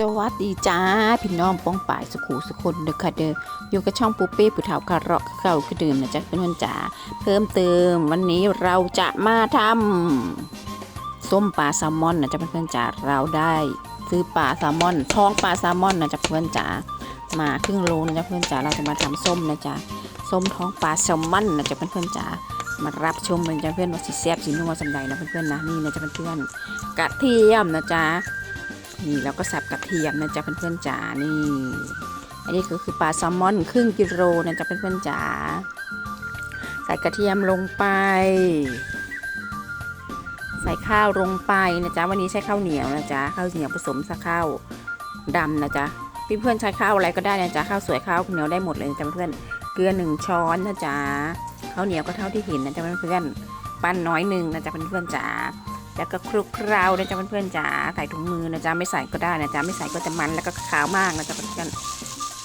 สวัสดีจ้า พี่น้องป้องป่ายสุขูสุคนเด้อค่ะเด้ออยู่กับช่องปูเป้ผู้เฒ่าคาเราะเก่าคือเดิมนะจ๊ะเพื่อนจ๋าเพิ่มเติมวันนี้เราจะมาทำส้มปลาแซลมอนนะจ๊ะเพื่อนจ๋าเราได้ซื้อปลาแซลมอนท้องปลาแซลมอนนะจ๊ะเพื่อนจ๋ามาครึ่งโลนะจ๊ะเพื่อนจ๋าเราจะมาทำส้มนะจ๊ะส้มท้องปลาแซลมอนนะจ๊ะเพื่อนๆจ๋ามารับชมกันจ้ะเพื่อนว่าสิแซ่บสินัวสำใดนะเพื่อนๆนะนี่นะจ๊ะเพื่อนๆกระเทียมนะจ๊ะ นี่เราก็สับกระเทียมนะจ๊ะเพื่อนๆจ๋านี่ อันนี้ก็คือปลาแซลมอนครึ่งกิโลนะจ๊ะเพื่อนๆจ๋าใส่กระเทียมลงไป ใส่ข้าวลงไปนะจ๊ะวันนี้ใช้ข้าวเหนียวนะจ๊ะข้าวเหนียวผสมสักข้าวดำนะจ๊ะพี่เพื่อนใช้ข้าวอะไรก็ได้นะจ๊ะข้าวสวยข้าวเหนียวได้หมดเลยนะจ๊ะเพื่อนเกลือหนึ่งช้อนนะจ๊ะข้าวเหนียวก็เท่าที่เห็นนะจ๊ะเพื่อนๆปั้นน้อยหนึ่งนะจ๊ะเพื่อนๆจ๋า แล้วก็คลุกเคล้านะจ๊ะเพื่อนๆจ๋าใส่ถุงมือนะจ๊ะไม่ใส่ก็ได้นะจ๊ะไม่ใส่ก็จะมันแล้วก็ขาวมากนะจ๊ะเพื่อน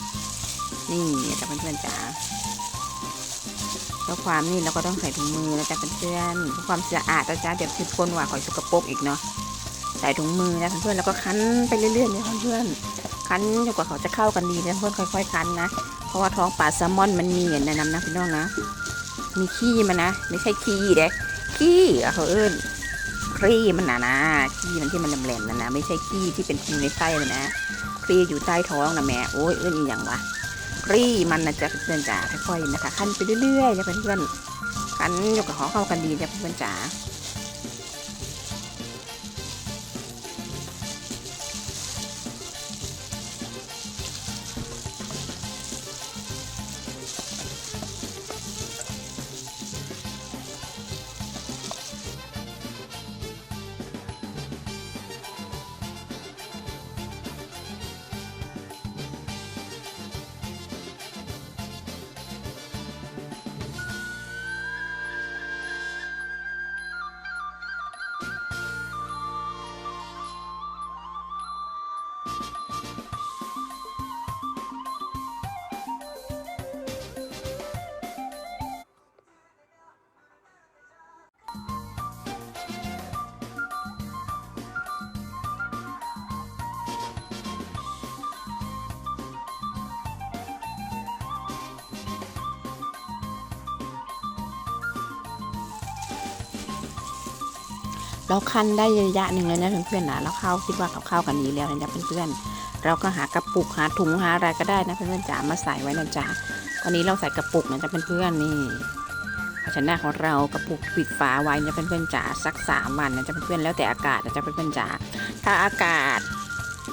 ๆนี่นะจ๊ะเพื่อนๆจ๋าเพื่อความนี่เราก็ต้องใส่ถุงมือนะจ๊ะเพื่อนๆเพื่อความสะอาดนะจ๊ะเดี๋ยวคือคนว่าขอยสกปรกอีกเนาะใส่ถุงมือนะเพื่อนๆแล้วก็คั้นไปเรื่อยๆนะเพื่อนๆคั้นจนกว่าเขาจะเข้ากันดีนะเพื่อนค่อย ๆ คั้นนะเพราะว่าท้องปลาแซลมอนมันมีอย่างนั้นนะพี่น้องนะมีขี้มันนะไม่ใช่ขี้เด็กขี้อะเขาเอิ้น รีมันนะนะขี้มันที่มันแหลมๆนะนะไม่ใช่ขี้ที่เป็นขี้ในไส้เลยนะครีอยู่ใต้ท้องนะแม่โอ้ยเอื้อนอีอยังวะครีมันนะจะเพื่อนจ๋าค่อยๆนะคะขั้นไปเรื่อยๆจะเป็นเพื่อนขั้นอยู่กับหอเข้ากันดีจะเพื่อนจ๋า เราคั้นได้ระยะหนึ่งเลยนะเพื่อนๆนะเราเข้าคิดว่าเขาเข้ากันดีแล้วนะจ๊ะเพื่อนๆเราก็หากระปุกหาถุงหาอะไรก็ได้นะเพื่อนๆจ๋ามาใส่ไว้นะจ๊ะวันนี้เราใส่กระปุกนะจ๊ะเพื่อนๆนี่ภาชนะของเรากระปุกปิดฝาไว้นะเพื่อนๆจ๋าสักสามวันนะจ๊ะเพื่อนๆแล้วแต่อากาศนะจ๊ะเพื่อนๆจ๋าถ้าอากาศ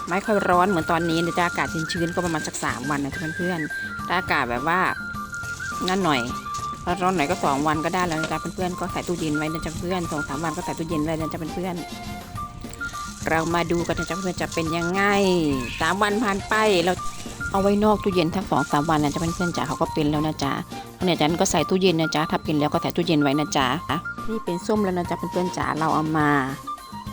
ไม่ค่อยร้อนเหมือนตอนนี้นะจ๊ะอากาศชื้นๆก็ประมาณสักสามวันนะจ๊ะเพื่อนๆถ้าอากาศแบบว่านั่นหน่อย ร้อนๆหน่อยก็สองวันก็ได้แล้วนะจ๊ะเพื่อนๆก็ใส่ตู้เย็นไว้นะจ๊ะเพื่อนสองสามวันก็ใส่ตู้เย็นไว้นะจ๊ะเพื่อนๆเรามาดูกันนะจ๊ะเพื่อนๆจะเป็นยังไงสามวันผ่านไปเราเอาไว้นอกตู้เย็นทั้งสองสามวันนะจ๊ะเพื่อนๆจ๋าเขาก็เป็นแล้วนะจ๊ะเนี่ยจ๊ะก็ใส่ตู้เย็นนะจ๊ะถ้าเป็นแล้วก็ใส่ตู้เย็นไว้นะจ๊ะนี่เป็นส้มแล้วนะจ๊ะเพื่อนๆจ๋าเราเอามา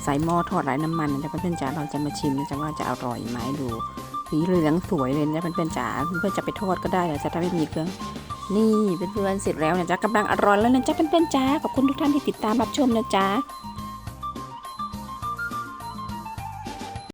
ใส่หม้อทอดไร้น้ำมันนะจ๊ะเพื่อนๆจ๋าเราจะมาชิมนะจ๊ะว่าจะอร่อยไหมดูสีเหลืองสวยเลยนะเพื่อนๆจ๋าเพื่อนๆจะไปทอดก็ได้นะจ๊ะถ้าไม่มีเครื่อง นี่เพื่อนๆเสร็จแล้วนะจ๊ะกำลังอร่อยแล้วนะจ๊ะเพื่อนๆจ้าขอบคุณทุกท่านที่ติดตามรับชมนะจ๊ะ